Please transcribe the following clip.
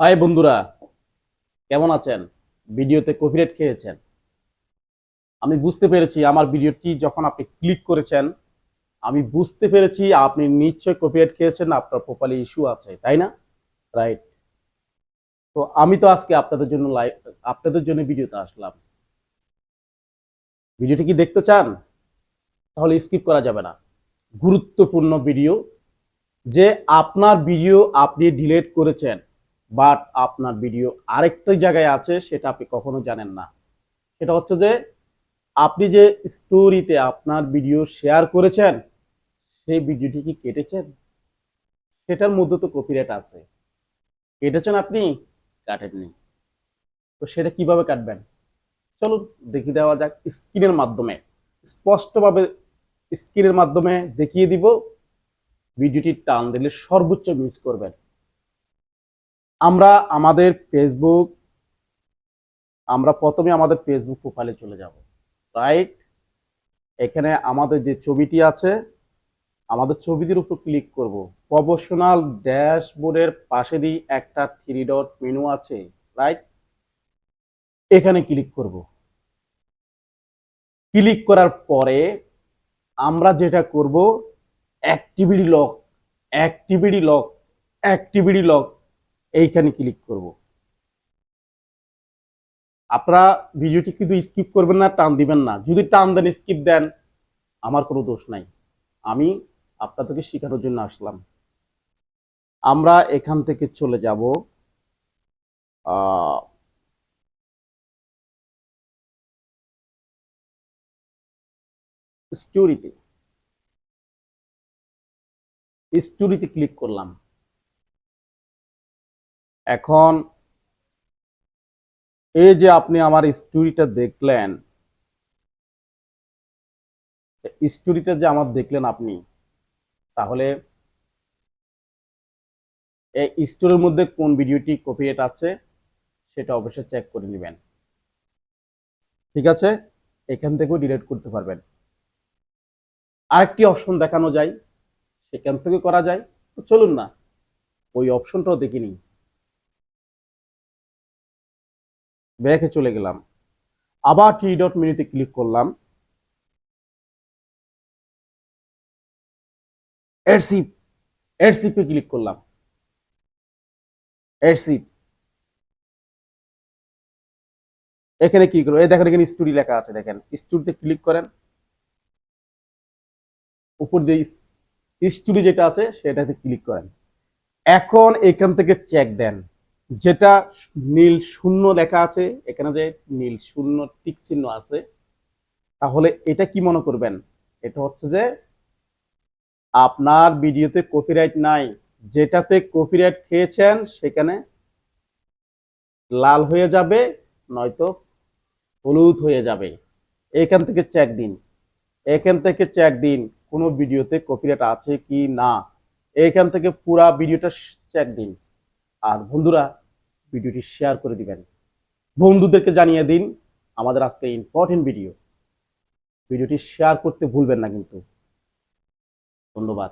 High বন্ধুরা, কেমন আছেন? ভিডিওতে কপিরাইট খেয়েছেন। আমি বুঝতে পেরেছি আমার ভিডিওটি যখন আপনি ক্লিক করেছেন, আমি বুঝতে পেরেছি আপনি নিশ্চয় কপিরাইট খেয়েছেন, আপনার প্রোফাইলে ইস্যু আছে, তাই না? রাইট। তো আমি তো আজকে আপনাদের জন্য লাইভ আপনাদের জন্য ভিডিওতে আসলাম। ভিডিওটি কি দেখতে চান? তাহলে স্কিপ করা যাবে না। গুরুত্বপূর্ণ ভিডিও যে আপনার ভিডিও আপনি ডিলিট করেছেন। বাট আপনার ভিডিও আরেকটা জায়গায় আছে, সেটা আপনি কখনো জানেন না। সেটা হচ্ছে যে, আপনি যে স্টোরিতে আপনার ভিডিও শেয়ার করেছেন, সেই ভিডিওটি কি কেটেছেন? সেটার মধ্যে তো কপিরাইট আছে। কেটেছেন আপনি? কাটেননি। তো সেটা কীভাবে কাটবেন? চলো দেখিয়ে দেওয়া যাক স্ক্রিনের মাধ্যমে। স্পষ্টভাবে স্ক্রিনের মাধ্যমে দেখিয়ে দিব ভিডিওটি টান দিলে সর্বোচ্চ মিস করবেন। আমরা আমাদের ফেসবুক আমরা প্রথমে আমাদের ফেসবুক প্রোফাইলে চলে যাব রাইট এখানে আমাদের যে ছবিটি আছে, আমাদের ছবিটির উপর ক্লিক করব। প্রফেশনাল ড্যাশবোর্ডের পাশে দিয়ে একটা থ্রি ডট মেনু আছে রাইট এখানে ক্লিক করব। ক্লিক করার পরে আমরা যেটা করব activity lock activity lock activity lock এইখানে ক্লিক করব। আপনারা ভিডিওটি কিন্তু স্কিপ করবেন না, টান দিবেন না। যদি টান দেন স্কিপ দেন, আমার কোনো দোষ নাই। আমি আপনাদেরকে শেখানোর জন্য আসলাম। আমরা এখান থেকে চলে যাব। স্টোরিতে স্টোরিতে ক্লিক করলাম। এখন এই যে আপনি আমার স্টোরিটা দেখলেন স্টোরিটা যে আমার দেখলেন আপনি, তাহলে এই স্টোরির মধ্যে কোন ভিডিওটি কপিরাইট আছে সেটা অবশ্যই চেক করে নেবেন। ঠিক আছে? এখান থেকেও ডিলিট করতে পারবেন। আরেকটি অপশন দেখানো যায়, সেখান থেকে করা যায়। চলুন না, ওই অপশনটাও দেখিনি। ব্যাকে চলে গেলাম। আবার টি ডট মেনুতে ক্লিক করলাম। এডসিপ এডসিপে ক্লিক করলাম। এডসিপ এখানে কি করব? এই দেখেন, এখানে স্টুডি লেখা আছে, দেখেন। স্টুডিতে ক্লিক করেন। উপর দিয়ে স্টুডি যেটা আছে, সেটাতে ক্লিক করেন। এখন এখান থেকে চেক দেন। যেটা নীল শূন্য লেখা আছে, এখানে যে নীল শূন্য টিক চিহ্ন আছে, তাহলে এটা কি মনে করবেন? এটা হচ্ছে যে আপনার ভিডিওতে কপিরাইট নাই, যেটাতে কপিরাইট খেয়েছেন, সেখানে লাল হয়ে যাবে, নয়তো হলুদ হয়ে যাবে। এখান থেকে চেক দিন। এখান থেকে চেক দিন কোনো ভিডিওতে কপিরাইট আছে কি না। এখান থেকে পুরা ভিডিওটা চেক দিন। আর বন্ধুরা ভিডিওটি শেয়ার করে দিবেন। বন্ধুদেরকে জানিয়ে দিন আমাদের আজকে ইম্পর্টেন্ট ভিডিও ভিডিওটি শেয়ার করতে ভুলবেন না কিন্তু। ধন্যবাদ।